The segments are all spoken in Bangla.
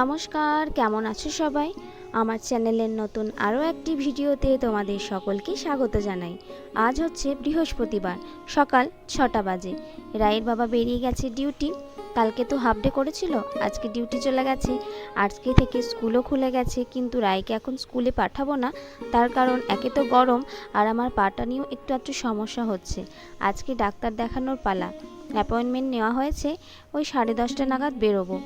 নমস্কার, কেমন আছো সবাই? আমার চ্যানেলের নতুন আরও একটি ভিডিওতে তোমাদের সকলকে স্বাগত জানাই। আজ হচ্ছে বৃহস্পতিবার, সকাল ছটা বাজে। রায়ের বাবা বেরিয়ে গেছে ডিউটি। কালকে তো হাফ ডে করেছিল, আজকে ডিউটি চলে গেছে। আজকে থেকে স্কুলও খুলে গেছে, কিন্তু রায়কে এখন স্কুলে পাঠাবো না। তার কারণ একে তো গরম, আর আমার পাটা নিয়েও একটু একটু সমস্যা হচ্ছে। আজকে ডাক্তার দেখানোর পালা। অ্যাপয়েন্টমেন্ট নেওয়া হয়েছে, ওই সাড়ে দশটা নাগাদ বেরোবো।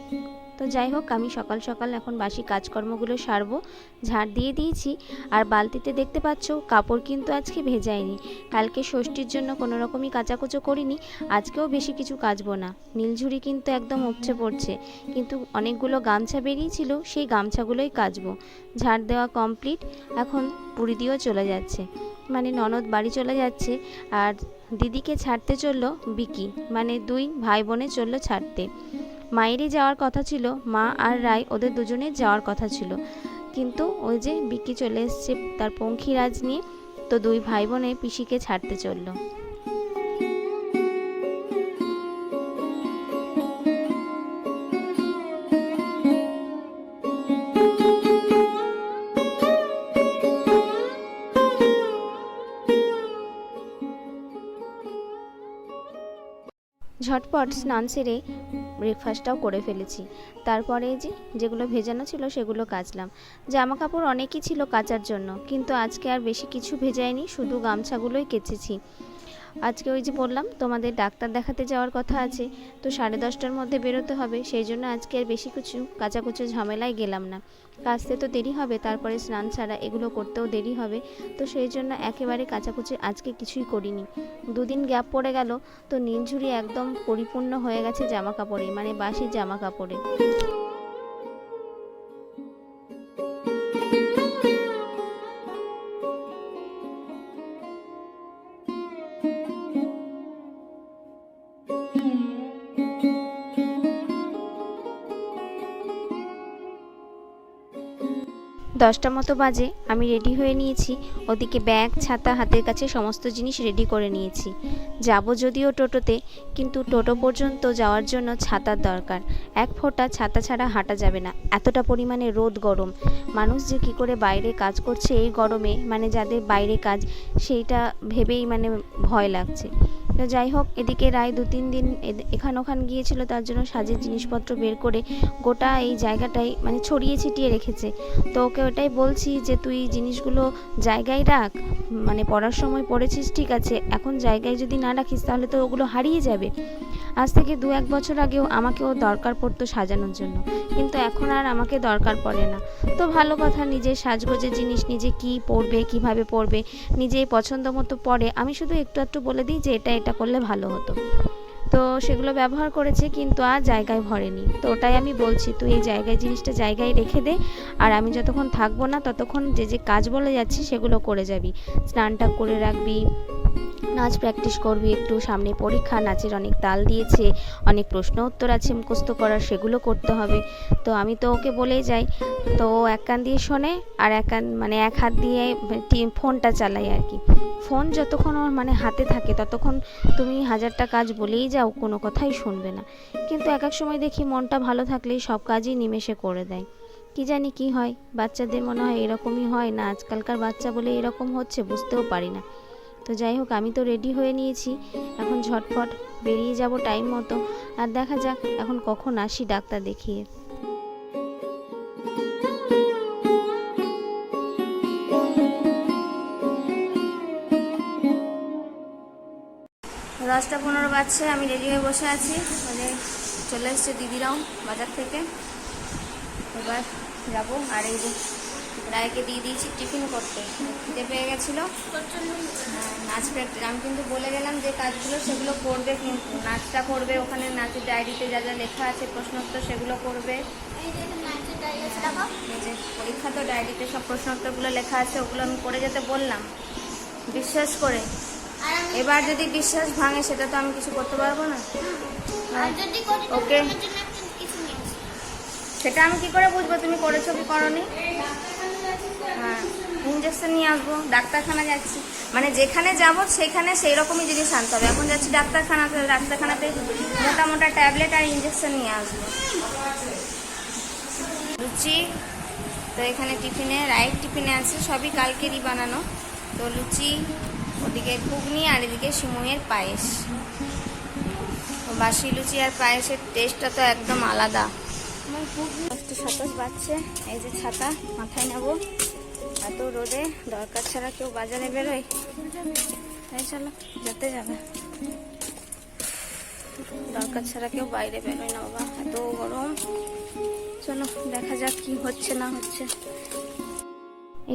তো যাই হোক, আমি সকাল সকাল এখন বাসি কাজকর্মগুলো সারবো, ঝাড় দিয়ে দিয়েছি। আর বালতিতে দেখতে পাচ্ছ, কাপড় কিন্তু আজকে ভেজাইনি কালকে ষষ্ঠীর জন্য কোনো রকমই কাচাকুচো করিনি, আজকেও বেশি কিছু কাচবো না। নীলঝুড়ি কিন্তু একদম উপচে পড়ছে। কিন্তু অনেকগুলো গামছা বেরিয়েছিল, সেই গামছাগুলোই কাচবো। ঝাড় দেওয়া কমপ্লিট, এখন পুরী দিয়েও চলে যাচ্ছে। মানে ননদ বাড়ি চলে যাচ্ছে, আর দিদিকে ছাড়তে চলল বিকি। মানে দুই ভাই বোনে চলল ছাড়তে। মায়েরই যাওয়ার কথা ছিল, মা আর রায় ওদের দুজনের যাওয়ার কথা ছিল। কিন্তু ওই যে বিকি চলে এসছে তার পঙ্খিরাজ নিয়ে, তো দুই ভাই বোনে পিসিকে ছাড়তে চলল। ঝটপট স্নান সেরে ব্রেকফাস্টটাও করে ফেলেছি। তারপরে যে যেগুলো ভেজানো ছিল সেগুলো কাচলাম। জামা কাপড় অনেকই ছিল কাচার জন্য, কিন্তু আজকে আর বেশি কিছু ভেজায়নি শুধু গামছাগুলোই কেচেছি। আজকে ওই যে বললাম, তোমাদের ডাক্তার দেখাতে যাওয়ার কথা আছে, তো সাড়ে দশটার মধ্যে বেরোতে হবে, সেই জন্য আজকে আর বেশি কিছু কাচাকুচো ঝামেলায় গেলাম না। কাচতে তো দেরি হবে, তারপরে স্নান ছাড়া এগুলো করতেও দেরি হবে, তো সেই জন্য একেবারে কাচাকুচি আজকে কিছুই করিনি। দুদিন গ্যাপ পড়ে গেল, তো নীলঝুড়ি একদম পরিপূর্ণ হয়ে গেছে জামা কাপড়ে মানে বাসি জামা কাপড়ে দশটা মতো বাজে, আমি রেডি হয়ে নিয়েছি। ওদিকে ব্যাগ, ছাতা, হাতের কাছে সমস্ত জিনিস রেডি করে নিয়েছি। যাব যদিও টোটোতে, কিন্তু টোটো পর্যন্ত যাওয়ার জন্য ছাতার দরকার। এক ফোঁটা ছাতা ছাড়া হাঁটা যাবে না। এতটা পরিমাণে রোদ গরম। মানুষ যে কী করে বাইরে কাজ করছে এই গরমে মানে যাদের বাইরে কাজ, সেইটা ভেবেই মানে ভয় লাগছে। তো যাই হোক, এদিকে রায় দু তিন দিন এখান ওখান গিয়েছিল, তার জন্য সাজের জিনিসপত্র বের করে গোটা এই জায়গাটাই মানে ছড়িয়ে ছিটিয়ে রেখেছে। তো ওকে ওটাই বলছি যে, তুই জিনিসগুলো জায়গায় রাখ মানে পড়ার সময় পড়েছিস, ঠিক আছে। এখন জায়গায় যদি না রাখিস, তাহলে তো ওগুলো হারিয়ে যাবে। আজ থেকে দু এক বছর আগেও আমাকে আমাকেও দরকার পড়তো সাজানোর জন্য। কিন্তু এখন আর আমাকে দরকার পড়ে না। তো ভালো কথা, নিজের সাজগোজের জিনিস, নিজে কি পরবে, কীভাবে পরবে, নিজেই পছন্দ মতো পরে, আমি শুধু একটু একটু বলে দিই যে এটা এটা করলে ভালো হতো। তো সেগুলো ব্যবহার করেছে, কিন্তু আর জায়গায় ভরেনি। তো ওটাই আমি বলছি, তুই এই জায়গায়, জিনিসটা জায়গায় রেখে দে। আর আমি যতক্ষণ থাকব না, ততক্ষণ যে যে কাজ বলে যাচ্ছি, সেগুলো করে যাবি। স্নানটা করে রাখবি নাচ প্র্যাকটিস করবি, একটু সামনে পরীক্ষা, নাচের অনেক তাল দিয়েছে, অনেক প্রশ্ন উত্তর আছে, মুখস্থ করার সেগুলো করতে হবে। তো আমি তো ওকে বলেই যাই, তো এক কান দিয়ে শোনে আর এক কান মানে এক হাত দিয়ে ফোনটা চালাই আর কি। ফোন যতক্ষণ ওর মানে হাতে থাকে, ততক্ষণ তুমি হাজারটা কাজ বলেই যাও, কোনো কথাই শুনবে না। কিন্তু এক এক সময় দেখি মনটা ভালো থাকলেই সব কাজই নিমেষে করে দেয়। কি জানি কি হয়, বাচ্চাদের মনে হয় এরকমই হয় না, আজকালকার বাচ্চা বলে এরকম হচ্ছে, বুঝতেও পারি না। তো যাই হোক, আমি তো রেডি হয়ে নিয়েছি। এখন ঝটফট বেরিয়ে যাব টাইম মতো। আর দেখা যাক, এখন কখন আসি ডাক্তার দেখিয়ে। দশটা পনেরো বাজছে, আমি রেডি হয়ে বসে আছি। মানে চলে এসছে দিদিরাও বাজার থেকে। এবার যাব, আর এই রায়কে দিয়ে দিয়েছি টিফিন করতে। খিদে পেয়ে গেছিল। নাচ প্র্যাকটিস আমি কিন্তু বলে গেলাম যে কাজগুলো সেগুলো করবে কিন্তু নাচটা করবে ওখানে নাচের ডায়েরিতে যা যা লেখা আছে প্রশ্নোত্তর সেগুলো করবে। পরীক্ষা তো ডায়েরিতে সব প্রশ্নোত্তরগুলো লেখা আছে ওগুলো আমি করে যেতে বললাম। বিশ্বাস করে। এবার যদি বিশ্বাস ভাঙে সেটা তো আমি কিছু করতে পারব না। ওকে। সেটা আমি কি করে বুঝব? তুমি করেছ কি করনি? হ্যাঁ ইঞ্জেকশন নিয়ে আসব ডাক্তারখানা যাচ্ছি। মানে যেখানে যাব সেখানে সেই রকমই জিনিস আনতে হবে। এখন যাচ্ছি ডাক্তারখানাতে ডাক্তারখানাতে মোটা মোটা ট্যাবলেট আর ইঞ্জেকশন নিয়ে আসব। লুচি তো এখানে টিফিনে রাইট টিফিনে আছে সবই কালকেরই বানানো। তো লুচি ওদিকে ঘুগনি আর এদিকে সিমুয়ের পায়েস। বাসি লুচি আর পায়েসের টেস্টটা তো একদম আলাদা। আমার ঘুগনি দশটা সাতাশ এই যে ছাতা মাথায় নেব। এত রোদে দরকার ছাড়া কেউ বাজারে বেরোয়? তাই চলো, যেতে যাবে। দরকার ছাড়া কেউ বাইরে বেরোয় না বাবা, এত গরম। চলো, দেখা যাক কি হচ্ছে না হচ্ছে।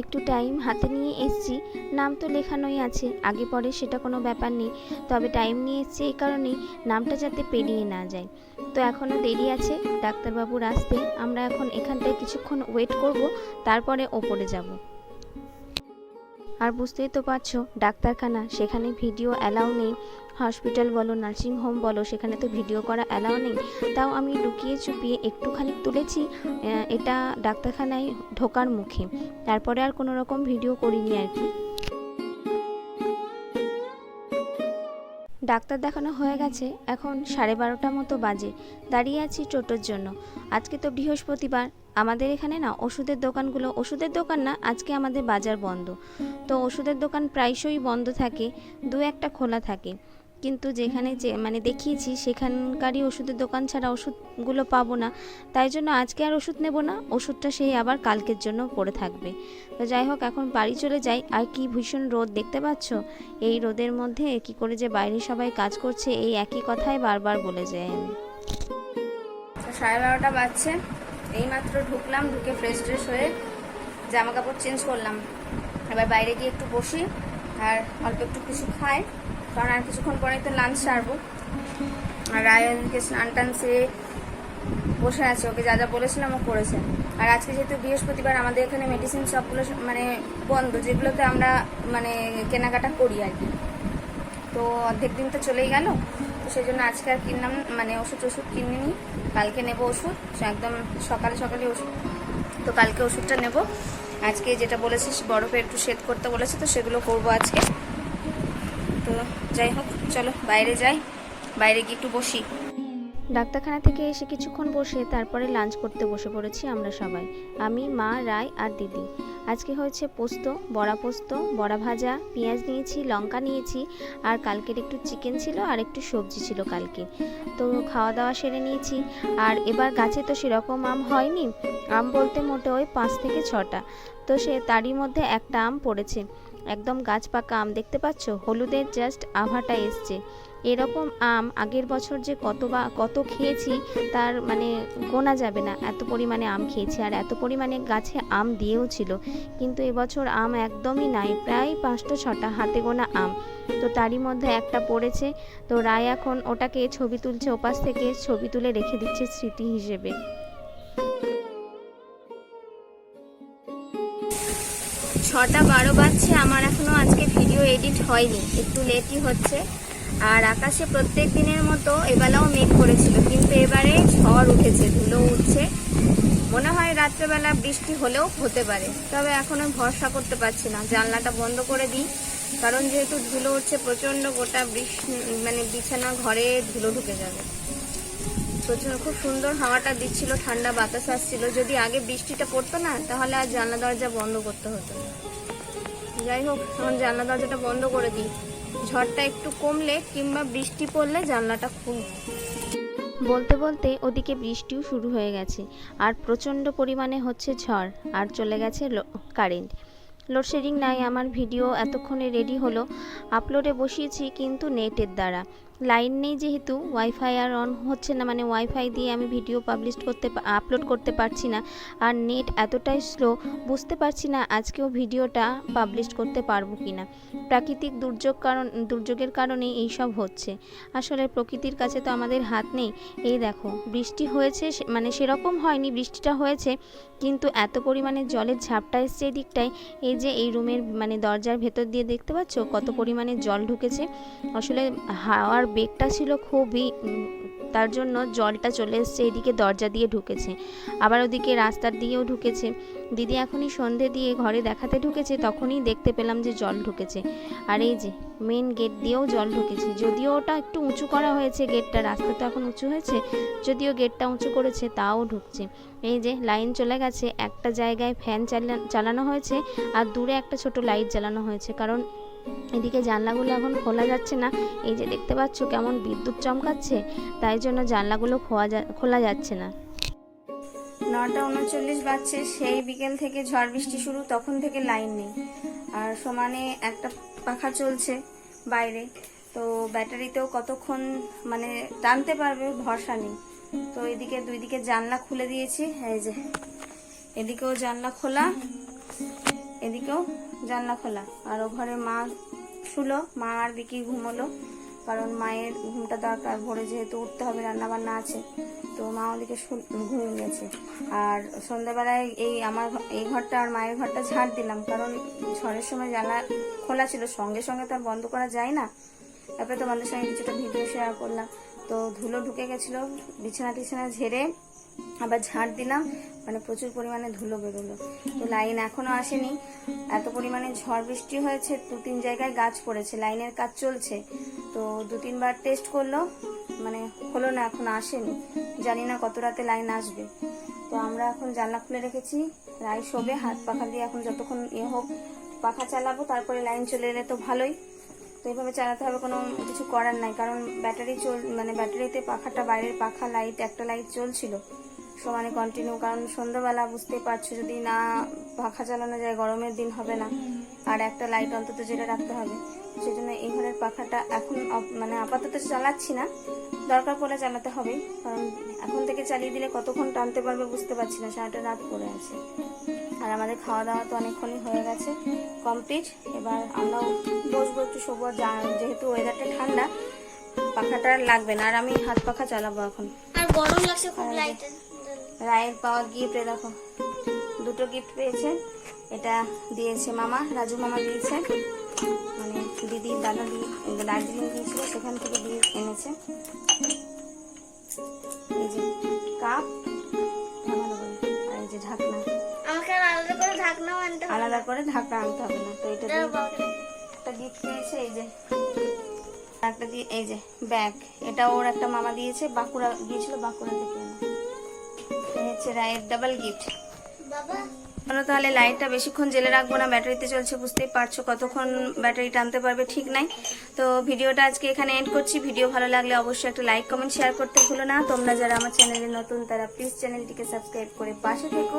একটু টাইম হাতে নিয়ে এসছি, নাম তো লেখানোই আছে, আগে পরে সেটা কোনো ব্যাপার নেই। তবে টাইম নিয়ে এসছি এই কারণেই নামটা যাতে পেরিয়ে না যায়। তো এখনও দেরি আছে, ডাক্তারবাবুর আসতে। আমরা এখন এখানটায় কিছুক্ষণ ওয়েট করব, তারপরে ওপরে যাব। আর বুঝতেই তো পারছ, ডাক্তারখানা, সেখানে ভিডিও অ্যালাউ নেই। হসপিটাল বলো, নার্সিং হোম বলো, সেখানে তো ভিডিও করা অ্যালাউ নেই। তাও আমি লুকিয়ে চুপিয়ে একটুখানি তুলেছি এটা ডাক্তারখানায় ঢোকার মুখে। তারপরে আর কোনো রকম ভিডিও করিনি আর কি। ডাক্তার দেখানো হয়ে গেছে, এখন সাড়ে বারোটা মতো বাজে। দাঁড়িয়ে আছি টোটোর জন্য। আজকে তো বৃহস্পতিবার। আমাদের এখানে না ওষুধের দোকানগুলো, ওষুধের দোকান না আজকে আমাদের বাজার বন্ধ। তো ওষুধের দোকান প্রায়শই বন্ধ থাকে, দু একটা খোলা থাকে। কিন্তু যেখানে যে মানে দেখিয়েছি সেখানকারই ওষুধের দোকান ছাড়া ওষুধগুলো পাবো না। তাই জন্য আজকে আর ওষুধ নেব না ওষুধটা সেই আবার কালকের জন্য পড়ে থাকবে। তো যাই হোক এখন বাড়ি চলে যাই। আর কি ভীষণ রোদ দেখতে পাচ্ছ? এই রোদের মধ্যে কি করে যে বাইরে সবাই কাজ করছে এই একই কথাই বারবার বলে যাই আমি। সাড়ে বারোটা বাজছে। এইমাত্র ঢুকলাম ঢুকে ফ্রেশ ট্রেশ হয়ে জামা কাপড় চেঞ্জ করলাম। এবার বাইরে গিয়ে একটু বসি আর অল্প একটু কিছু খাই। কারণ আর কিছুক্ষণ পরে তো লাঞ্চ সারবো। আর রায়নকে স্নান টান সেরে বসে আছে, ওকে যা যা বলেছিলাম ও করেছে। আর আজকে যেহেতু বৃহস্পতিবার, আমাদের এখানে মেডিসিন শপগুলো মানে বন্ধ, যেগুলোতে আমরা মানে কেনাকাটা করি আর কি। তো অর্ধেক দিন তো চলেই গেল, তো সেই জন্য আজকে আর কিনলাম মানে ওষুধ ওষুধ কিনে নিই কালকে নেব ওষুধ একদম সকালে সকালে ওষুধ। তো কালকে ওষুধটা নেব। আজকে যেটা বলেছিস, বরফে একটু সেট করতে বলেছে, তো সেগুলো করব আজকে। তো যাই হোক, চলো বাইরে যাই। বাইরে গিয়ে একটু বসি। ডাক্তারখানা থেকে এসে কিছুক্ষণ বসে তারপরে লাঞ্চ করতে বসে পড়েছি আমরা সবাই। আমি, মা, রায় আর দিদি। আজকে হয়েছে পোস্ত, বড়া পোস্ত, বড়া ভাজা, পেঁয়াজ নিয়েছি, লঙ্কা নিয়েছি আর কালকের একটু চিকেন ছিল আর একটু সবজি ছিল কালকে। তো খাওয়া দাওয়া সেরে নিয়েছি। আর এবার গাছে তো সেরকম আম হয়নি। আম বলতে মোটে ওই পাঁচ থেকে ছটা। তো সে তারই মধ্যে একটা আম পড়েছে। একদম গাছ পাকা আম দেখতে পাচ্ছ? হলুদের জাস্ট আভাটা এসছে। এরকম আম আগের বছর যে কত বা, কত খেয়েছি, তার মানে গোনা যাবে না। এত পরিমাণে আম খেয়েছি আর এত পরিমাণে গাছে আম দিয়েও ছিল। কিন্তু এবছর আম একদমই নাই, প্রায় পাঁচটা, ছটা হাতে গোনা আম। তো তারই মধ্যে একটা পড়েছে। তো রায় এখন ওটাকে ছবি তুলছে, ওপাশ থেকে ছবি তুলে রেখে দিচ্ছে স্মৃতি হিসেবে। ছটা বারো বাজছে, আমার এখনও আজকে ভিডিও এডিট হয়নি, একটু লেটই হচ্ছে। আর আকাশে প্রত্যেক দিনের মতো এবেলাও মেঘ করেছিল, কিন্তু এবারে ঝড় উঠেছে, ধুলো উঠছে। মনে হয় রাত্রেবেলা বৃষ্টি হলেও হতে পারে, তবে এখনও ভরসা করতে পারছি না, জানলাটা বন্ধ করে দিই। কারণ যেহেতু ধুলো উঠছে, প্রচণ্ড গোটা বৃষ্টি মানে বিছানা ঘরে ধুলো ঢুকে যাবে। প্রচুর খুব সুন্দর হাওয়াটা দিচ্ছিল, ঠান্ডা বাতাস আসছিল। যদি আগে বৃষ্টিটা পড়তো না, তাহলে আর জানলা দরজা বন্ধ করতে হতো যাই হোক, এখন জানলা দরজাটা বন্ধ করে দিই। ঝড়টা একটু কমলে কিংবা বৃষ্টি পড়লে জানলাটা খুব বলতে বলতে ওদিকে বৃষ্টিও শুরু হয়ে গেছে, আর প্রচণ্ড পরিমাণে হচ্ছে ঝড়, আর চলে গেছে কারেন্ট। লোডশেডিং নাই, আমার ভিডিও এতক্ষণে রেডি হলো। আপলোডে বসিয়েছি কিন্তু নেটের দ্বারা। লাইন নেই যেহেতু ওয়াইফাই আর অন হচ্ছে না মানে ওয়াইফাই দিয়ে আমি ভিডিও পাবলিশ করতে আপলোড করতে পারছি না। আর নেট এতটাই স্লো বুঝতে পারছি না আজকেও ভিডিওটা পাবলিশ করতে পারব কি না প্রাকৃতিক দুর্যোগ কারণ, দুর্যোগের কারণে এইসব হচ্ছে। আসলে প্রকৃতির কাছে তো আমাদের হাত নেই। এই দেখো, বৃষ্টি হয়েছে মানে সেরকম হয়নি, বৃষ্টিটা হয়েছে, কিন্তু এত পরিমাণে জলের ঝাপটা এসছে এই দিকটায় এই যে এই রুমের মানে দরজার ভেতর দিয়ে দেখতে পাচ্ছ? কত পরিমাণে জল ঢুকেছে। আসলে হাওয়ার বেগটা ছিল খুবই তার জন্য জলটা চলে এসছে, এদিকে দরজা দিয়ে ঢুকেছে। আবার ওদিকে রাস্তার দিয়েও ঢুকেছে। দিদি এখনই সন্ধে দিয়ে ঘরে দেখাতে ঢুকেছে, তখনই দেখতে পেলাম যে জল ঢুকেছে। আর এই যে মেন গেট দিয়েও জল ঢুকেছে। যদিও ওটা একটু উঁচু করা হয়েছে গেটটা রাস্তা তো এখন উঁচু হয়েছে, যদিও গেটটা উঁচু করেছে, তাও ঢুকছে। এই যে লাইন চলে গেছে, একটা জায়গায় ফ্যান চালা- চালানো হয়েছে, আর দূরে একটা ছোট লাইট জ্বালানো হয়েছে, কারণ এদিকে জানলাগুলো এখন খোলা যাচ্ছে না। এই যে দেখতে পাচ্ছ কেমন বিদ্যুৎ চমকাচ্ছে, তাই জন্য জানলাগুলো খোয়া যা- খোলা যাচ্ছে না। নটা উনচল্লিশ বাজছে, সেই বিকেল থেকে ঝড় বৃষ্টি শুরু, তখন থেকে লাইন নেই। আর সমানে একটা পাখা চলছে বাইরে, তো ব্যাটারিতেও কতক্ষণ মানে টানতে পারবে ভরসা নেই। তো এদিকে দুই দিকে জানলা খুলে দিয়েছি, এই যে। এদিকেও জানলা খোলা, এদিকেও জানলা খোলা। আর ও ঘরে মা শুলো, মা আর বিকি ঘুমোলো, কারণ মায়ের ঘুমটা দরকার। ভোরে যেহেতু উঠতে হবে রান্না বান্না আছে, তো মা ওদিকে ঘুমিয়ে গেছে। আর সন্ধ্যাবেলায় এই আমার এই ঘরটা আর মায়ের ঘরটা ঝাড় দিলাম, কারণ ঝড়ের সময় জানলা খোলা ছিল। সঙ্গে সঙ্গে তো আর বন্ধ করা যায় না। তারপরে তোমাদের সঙ্গে কিছুটা ভিডিও শেয়ার করলাম। তো ধুলো ঢুকে গেছিল বিছানা টিছানা ঝেড়ে আবার ঝাড় দিলাম মানে প্রচুর পরিমাণে ধুলো বেরোলো। তো লাইন এখনও আসেনি। এত পরিমাণে ঝড় বৃষ্টি হয়েছে, দু তিন জায়গায় গাছ পড়েছে, লাইনের কাজ চলছে। তো দু তিনবার টেস্ট করল মানে হলো না, এখন আসেনি। জানি না কত রাতে লাইন আসবে। তো আমরা এখন জানলা খুলে রেখেছি, রায় শোবে, হাত পাখা দিয়ে এখন যতক্ষণ ইয়ে হোক, পাখা চালাবো, তারপরে লাইন চলে এলে তো ভালোই। তো এইভাবে চালাতে হবে, কোনো কিছু করার নাই। কারণ ব্যাটারি চল মানে ব্যাটারিতে পাখাটা, বাইরের পাখা লাইট একটা লাইট চলছিল। সমানে কন্টিনিউ কারণ সন্ধ্যাবেলা বুঝতেই পারছ, যদি না পাখা চালানো যায়, গরমের দিন হবে না। আর একটা লাইট অন্তত যেটা রাখতে হবে। সেই জন্য এই ঘরের পাখাটা এখন মানে আপাতত চালাচ্ছি না। দরকার পড়লে চালাতে হবে কারণ এখন থেকে চালিয়ে দিলে কতক্ষণ টানতে পারবে বুঝতে পারছি না, সারাটা রাত পড়ে আছে। আমাদের খাওয়া দাওয়া তো অনেকক্ষণই হয়ে গেছে কমপ্লিট এবার আমরাও বসবো একটু শোবো যেহেতু ওয়েদারটা ঠান্ডা পাখাটা লাগবে না। আর আমি হাত পাখা চালাবো এখন। আর গরম লাগছে খুব লাইটের রায়ের পাওয়া গিফট দেখো দুটো গিফট পেয়েছে। এটা দিয়েছে মামা রাজু মামা দিয়েছে। মানে দিদি দাদা দি দার্জিলিং গিয়েছিল সেখান থেকে দিয়ে এনেছে। এই যে কাপ আর এই যে ঢাকনা। আলাদা করে ঢাকনা আনতে হবে না তো এটা একটা গিফট পেয়েছে এই যে। একটা দিয়ে এই যে ব্যাগ এটা ওর একটা মামা দিয়েছে বাঁকুড়া গিয়েছিল বাঁকুড়া থেকে হচ্ছে রায়ের ডাবল গিফট বাবা। আমরা তাহলে লাইটটা বেশিক্ষণ জেলে রাখব না? ব্যাটারিতে চলছে বুঝতেই পারছ কতক্ষণ ব্যাটারি টানতে পারবে ঠিক নাই। তো ভিডিওটা আজকে এখানে এন্ড করছি। ভিডিও ভালো লাগলে অবশ্যই একটা লাইক কমেন্ট শেয়ার করতে ভুলো না। তোমরা যারা আমার চ্যানেলে নতুন তারা প্লিজ চ্যানেলটিকে সাবস্ক্রাইব করে পাশে থেকো।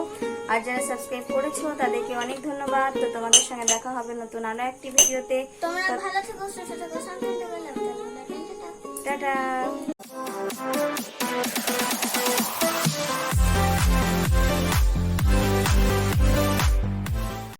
আর যারা সাবস্ক্রাইব করেছ তাদেরকে অনেক ধন্যবাদ। তো তোমাদের সঙ্গে দেখা হবে নতুন আরও একটি ভিডিওতে। টাটা।